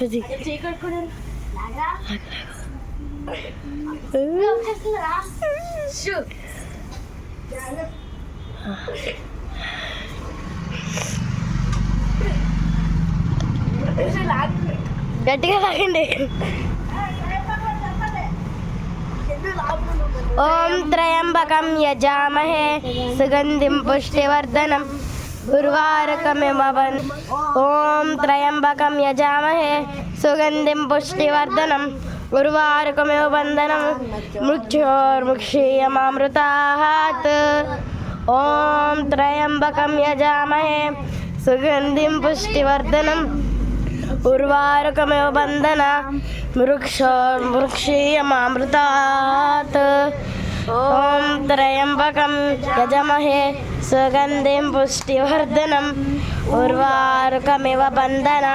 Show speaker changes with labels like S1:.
S1: అది గట్టిగా తాగండి ఓం త్రయంబకం యజామహే సుగంధిం పుష్టివర్ధనం ఉర్వారకమివ వన్- ఓం త్రయంబకం యజామహే సుగంధిం పుష్టివర్ధనం ఉర్వారకమివ బంధనం మృక్షోర్ముక్షీయమామృతాత్ ఓం త్రయంబకం యజామహే సుగంధిం పుష్టివర్ధనం ఉర్వారుకమివ బంధన వృక్షో వృక్షీయమామృతాత్ ఓం త్రయంబకం యజమహే సుగంధిం పుష్టివర్ధనం ఉర్వారుకమివ బంధన